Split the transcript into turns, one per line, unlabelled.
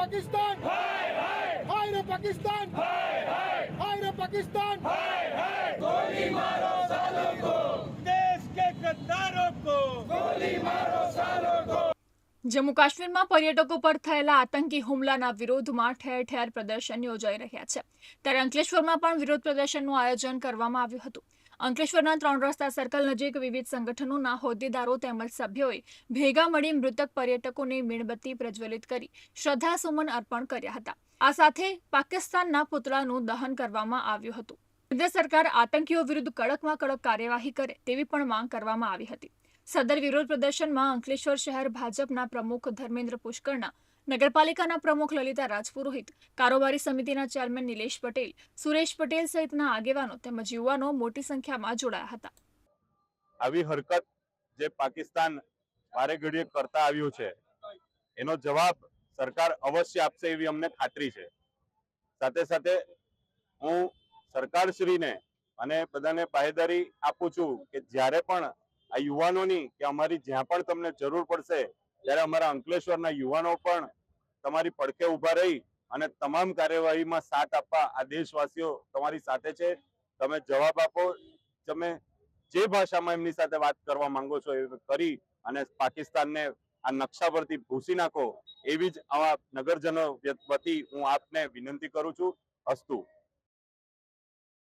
পাকিস্তান হায় রে পাকিস্তান হায় রে পাকিস্তান गोली मारो जालों को
देश के गद्दारों को गोली मारो
જમ્મુ કાશ્મીરમાં પર્યટકો પર થયેલા આતંકી હુમલાના વિરોધમાં ઠેર ઠેર પ્રદર્શન યોજાઈ રહ્યા છે. ત્યારે અંકલેશ્વરમાં પણ વિરોધ પ્રદર્શનનું આયોજન કરવામાં આવ્યું હતું. અંકલેશ્વરના ત્રણ રસ્તા સર્કલ નજીક વિવિધ સંગઠનોના હોદ્દેદારો તેમજ સભ્યોએ ભેગા મળી મૃતક પર્યટકોને મીણબત્તી પ્રજ્વલિત કરી, શ્રદ્ધાસુમન અર્પણ કર્યા હતા. આ સાથે પાકિસ્તાનના પુતળાનું દહન કરવામાં આવ્યું હતું. કેન્દ્ર સરકાર આતંકીઓ વિરુદ્ધ કડકમાં કડક કાર્યવાહી કરે તેવી પણ માંગ કરવામાં આવી હતી. સદર વિરોધ પ્રદર્શનમાં અંકલેશ્વર શહેર ભાજપના પ્રમુખ ધર્મેન્દ્ર પુષ્કરના, નગરપાલિકાના પ્રમુખ લલિતા રાજપુરોહિત, કારોબારી સમિતિના ચેરમેન નિલેશ પટેલ, સુરેશ પટેલ સહિતના આગેવાનો તેમજ યુવાનો મોટી સંખ્યામાં જોડાયા હતા.
આવી હરકત જે પાકિસ્તાન વારે ઘડીએ કરતા આવ્યું છે, એનો જવાબ સરકાર અવશ્ય આપશે એવી અમને ખાતરી છે. સાથે સાથે હું સરકારશ્રીને અને બધાને પાહેદારી આપું છું કે જ્યારે પણ આ યુવાનોની કે અમારી જ્યાં પણ તમને જરૂર પડશે ત્યારે અમારા અંકલેશ્વરના યુવાનો પણ તમારી પડખે ઊભા રહી અને તમામ કાર્યવાહીમાં સાથ આપવા આ દેશવાસીઓ તમારી સાથે છે, તમે જવાબ આપો, તમે જે ભાષામાં એમની સાથે વાત કરવા માંગો છો એ કરી અને પાકિસ્તાનને આ નકશા પરથી ભૂસી નાખો, એવી જ આવા નગરજનો વતી હું આપને વિનંતી કરું છું. અસ્તુ.